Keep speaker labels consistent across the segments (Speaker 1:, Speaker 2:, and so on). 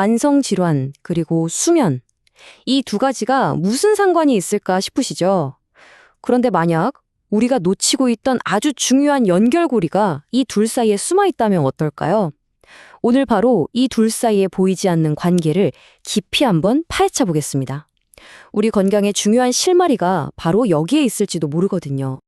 Speaker 1: 만성 질환, 그리고 수면. 이 두 가지가 무슨 상관이 있을까 싶으시죠? 그런데 만약 우리가 놓치고 있던 아주 중요한 연결고리가 이 둘 사이에 숨어 있다면 어떨까요? 오늘 바로 이 둘 사이에 보이지 않는 관계를 깊이 한번 파헤쳐 보겠습니다. 우리 건강의 중요한 실마리가 바로 여기에 있을지도 모르거든요.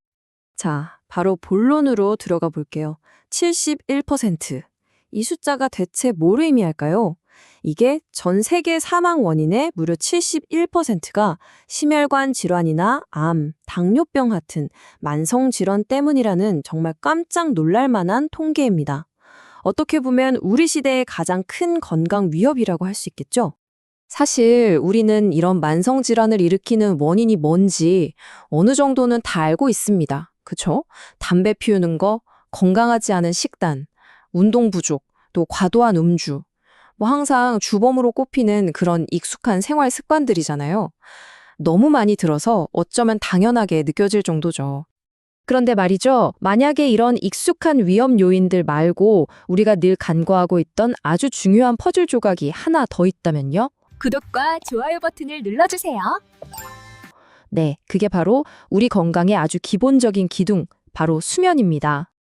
Speaker 2: 자, 바로 본론으로 들어가 볼게요. 71%. 이 숫자가 대체 뭘 의미할까요? 이게 전 세계 사망 원인의 무려 71%가 심혈관 질환이나 암, 당뇨병 같은 만성 질환 때문이라는 정말 깜짝 놀랄 만한 통계입니다. 어떻게 보면 우리 시대의 가장 큰 건강 위협이라고 할 수 있겠죠?
Speaker 1: 사실 우리는 이런 만성 질환을 일으키는 원인이 뭔지 어느 정도는 다 알고 있습니다. 그쵸? 담배 피우는 거, 건강하지 않은 식단, 운동 부족, 또 과도한 음주. 뭐 항상 주범으로 꼽히는 그런 익숙한 생활 습관들이잖아요. 너무 많이 들어서 어쩌면 당연하게 느껴질 정도죠. 그런데 말이죠. 만약에 이런 익숙한 위험 요인들 말고 우리가 늘 간과하고 있던 아주 중요한 퍼즐 조각이 하나 더 있다면요?
Speaker 3: 구독과 좋아요 버튼을 눌러주세요.
Speaker 1: 네, 그게 바로 우리 건강의 아주 기본적인 기둥, 바로 수면입니다.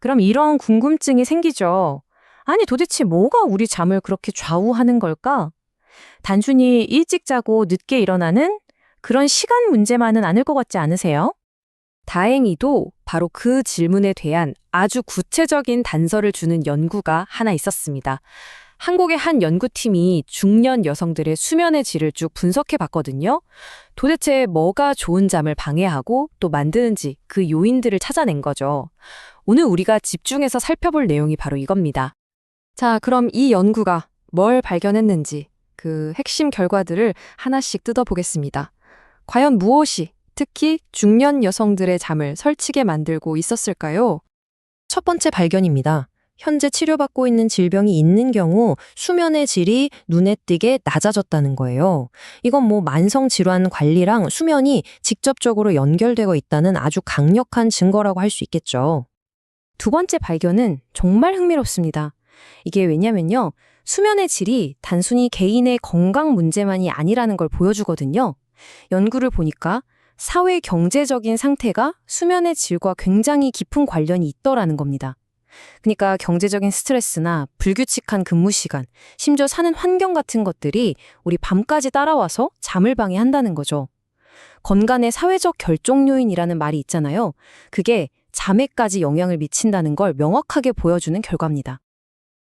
Speaker 2: 그럼 이런 궁금증이 생기죠. 아니 도대체 뭐가 우리 잠을 그렇게 좌우하는 걸까? 단순히 일찍 자고 늦게 일어나는 그런 시간 문제만은 아닐 것 같지 않으세요?
Speaker 1: 다행히도 바로 그 질문에 대한 아주 구체적인 단서를 주는 연구가 하나 있었습니다. 한국의 한 연구팀이 중년 여성들의 수면의 질을 쭉 분석해 봤거든요. 도대체 뭐가 좋은 잠을 방해하고 또 만드는지 그 요인들을 찾아낸 거죠. 오늘 우리가 집중해서 살펴볼 내용이 바로 이겁니다. 자, 그럼 이 연구가 뭘 발견했는지 그 핵심 결과들을 하나씩 뜯어보겠습니다. 과연 무엇이 특히 중년 여성들의 잠을 설치게 만들고 있었을까요? 첫 번째 발견입니다. 현재 치료받고 있는 질병이 있는 경우 수면의 질이 눈에 띄게 낮아졌다는 거예요. 이건 뭐 만성 질환 관리랑 수면이 직접적으로 연결되고 있다는 아주 강력한 증거라고 할 수 있겠죠. 두 번째 발견은 정말 흥미롭습니다. 이게 왜냐면요. 수면의 질이 단순히 개인의 건강 문제만이 아니라는 걸 보여주거든요. 연구를 보니까 사회 경제적인 상태가 수면의 질과 굉장히 깊은 관련이 있더라는 겁니다. 그러니까 경제적인 스트레스나 불규칙한 근무 시간, 심지어 사는 환경 같은 것들이 우리 밤까지 따라와서 잠을 방해한다는 거죠. 건강의 사회적 결정 요인이라는 말이 있잖아요. 그게 잠에까지 영향을 미친다는 걸 명확하게 보여주는 결과입니다.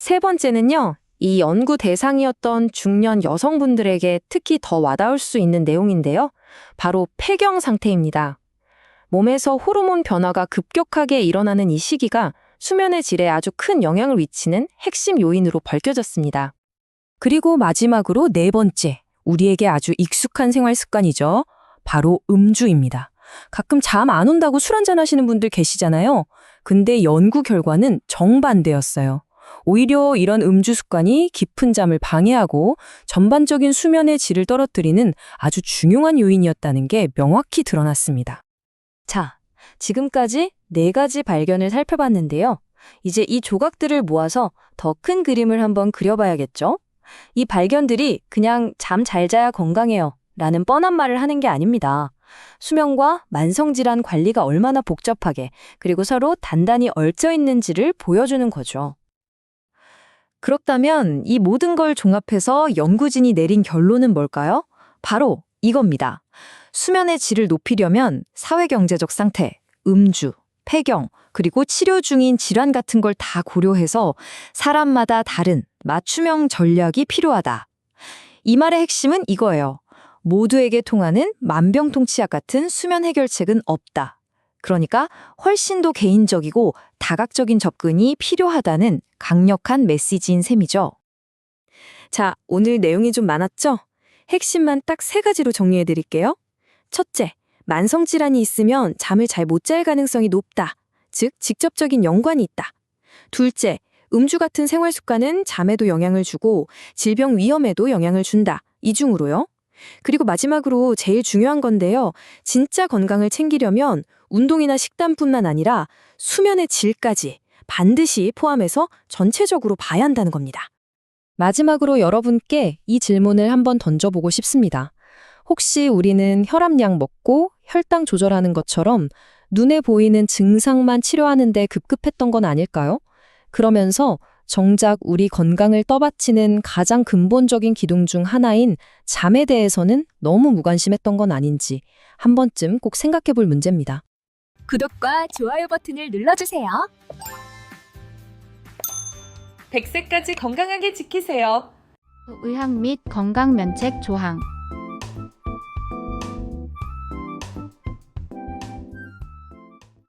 Speaker 1: 세 번째는요. 이 연구 대상이었던 중년 여성분들에게 특히 더 와닿을 수 있는 내용인데요. 바로 폐경 상태입니다. 몸에서 호르몬 변화가 급격하게 일어나는 이 시기가 수면의 질에 아주 큰 영향을 미치는 핵심 요인으로 밝혀졌습니다. 그리고 마지막으로 네 번째, 우리에게 아주 익숙한 생활 습관이죠. 바로 음주입니다. 가끔 잠 안 온다고 술 한잔 하시는 분들 계시잖아요. 근데 연구 결과는 정반대였어요. 오히려 이런 음주 습관이 깊은 잠을 방해하고 전반적인 수면의 질을 떨어뜨리는 아주 중요한 요인이었다는 게 명확히 드러났습니다. 자, 지금까지 네 가지 발견을 살펴봤는데요. 이제 이 조각들을 모아서 더 큰 그림을 한번 그려봐야겠죠? 이 발견들이 그냥 잠 잘 자야 건강해요. 라는 뻔한 말을 하는 게 아닙니다. 수면과 만성질환 관리가 얼마나 복잡하게 그리고 서로 단단히 얽혀 있는지를 보여주는 거죠. 그렇다면 이 모든 걸 종합해서 연구진이 내린 결론은 뭘까요? 바로 이겁니다. 수면의 질을 높이려면 사회경제적 상태, 음주, 폐경, 그리고 치료 중인 질환 같은 걸 다 고려해서 사람마다 다른 맞춤형 전략이 필요하다. 이 말의 핵심은 이거예요. 모두에게 통하는 만병통치약 같은 수면 해결책은 없다. 그러니까 훨씬 더 개인적이고 다각적인 접근이 필요하다는 강력한 메시지인 셈이죠. 자, 오늘 내용이 좀 많았죠? 핵심만 딱 세 가지로 정리해 드릴게요. 첫째, 만성질환이 있으면 잠을 잘 못 잘 가능성이 높다. 즉, 직접적인 연관이 있다. 둘째, 음주 같은 생활 습관은 잠에도 영향을 주고 질병 위험에도 영향을 준다. 이중으로요. 그리고 마지막으로 제일 중요한 건데요. 진짜 건강을 챙기려면 운동이나 식단뿐만 아니라 수면의 질까지 반드시 포함해서 전체적으로 봐야 한다는 겁니다. 마지막으로 여러분께 이 질문을 한번 던져보고 싶습니다. 혹시 우리는 혈압약 먹고 혈당 조절하는 것처럼 눈에 보이는 증상만 치료하는데 급급했던 건 아닐까요? 그러면서 정작 우리 건강을 떠받치는 가장 근본적인 기둥 중 하나인 잠에 대해서는 너무 무관심했던 건 아닌지 한 번쯤 꼭 생각해 볼 문제입니다.
Speaker 3: 구독과 좋아요 버튼을 눌러주세요.
Speaker 4: 100세까지 건강하게 지키세요.
Speaker 5: 의학 및 건강 면책 조항